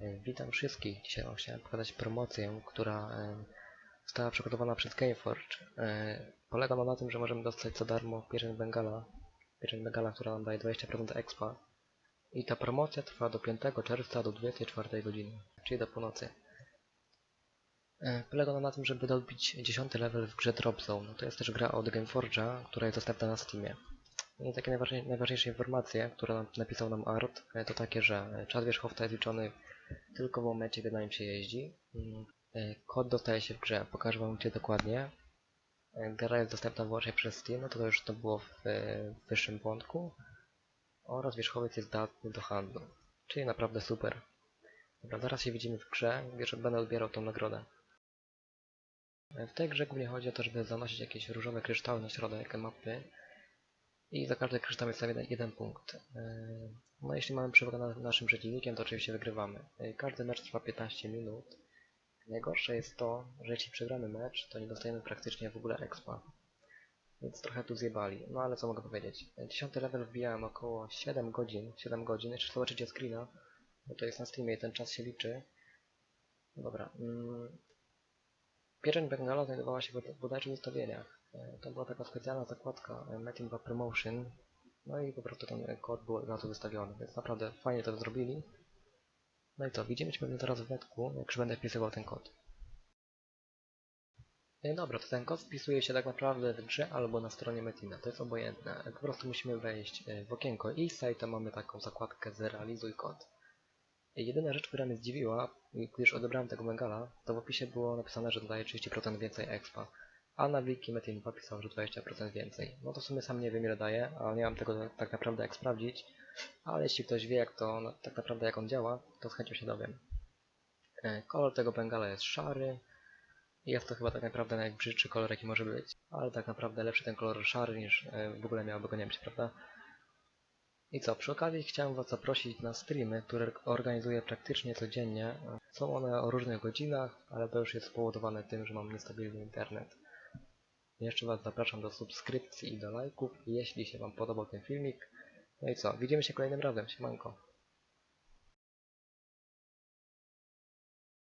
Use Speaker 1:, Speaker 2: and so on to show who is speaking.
Speaker 1: E, Witam wszystkich. Dzisiaj chciałem pokazać promocję, która e, została przygotowana przez Gameforge. E, Polega ona na tym, że możemy dostać za darmo pieczęć Bengala, pieczęć Bengala, która nam daje 20% expa. I ta promocja trwa do 5 czerwca do 24 godziny, czyli do północy. Polega ona na tym, żeby dobić 10 level w grze Drop Zone. To jest też gra od Gameforge'a, która jest dostępna na Steamie. Takie najważniej, najważniejsze informacje, które napisał nam Art, e, to takie, że czas wierzchowca jest liczony tylko w momencie, gdy na nim się jeździ. Mm, e, Kod dostaje się w grze, pokażę wam gdzie dokładnie. E, Gra jest dostępna wyłącznie przez Steam, no to, już to było w, w wyższym wątku. Oraz wierzchowiec jest zdatny do handlu, czyli naprawdę super. Dobra, zaraz się widzimy w grze, gdzie będę odbierał tą nagrodę. W tej grze głównie chodzi o to, żeby zanosić jakieś różowe kryształy na środek mapy i za każdy kryształ jest jeden, jeden punkt. Yy, No jeśli mamy przewagę nad naszym przeciwnikiem, to oczywiście wygrywamy. Yy, Każdy mecz trwa 15 minut. Najgorsze jest to, że jeśli przegramy mecz, to nie dostajemy praktycznie w ogóle expa. Więc trochę tu zjebali. No ale co mogę powiedzieć. 10 level wbijałem około 7 godzin. 7 godzin. Jeszcze zobaczycie screena. Bo to jest na streamie i ten czas się liczy. Dobra. Pieczęć Bengala znajdowała się w bodajże w ustawieniach. E, To była taka specjalna zakładka e, Metin 2 Promotion. No i po prostu ten kod był od razu wystawiony, więc naprawdę fajnie to zrobili. No i co, widzimy się teraz w wetku, jak już będę wpisywał ten kod. E, Dobra, to ten kod wpisuje się tak naprawdę w grze albo na stronie Metina, to jest obojętne. E, Po prostu musimy wejść e, w okienko i site mamy taką zakładkę zrealizuj kod. Jedyna rzecz, która mnie zdziwiła, gdyż odebrałem tego Bengala, to w opisie było napisane, że dodaje 30% więcej expa a na wiki Metin 2 pisał, że 20% więcej. No to w sumie sam nie wiem ile daje, a nie mam tego tak naprawdę jak sprawdzić, ale jeśli ktoś wie jak to tak naprawdę jak on działa, to z chęcią się dowiem. E, Kolor tego Bengala jest szary jest to chyba tak naprawdę najbrzydszy kolor jaki może być, ale tak naprawdę lepszy ten kolor szary niż e, w ogóle miałoby go nie być, prawda? I co, przy okazji chciałem Was zaprosić na streamy, które organizuję praktycznie codziennie. Są one o różnych godzinach, ale to już jest spowodowane tym, że mam niestabilny internet. Jeszcze Was zapraszam do subskrypcji i do lajków, jeśli się Wam podobał ten filmik. No i co, widzimy się kolejnym razem, siemanko.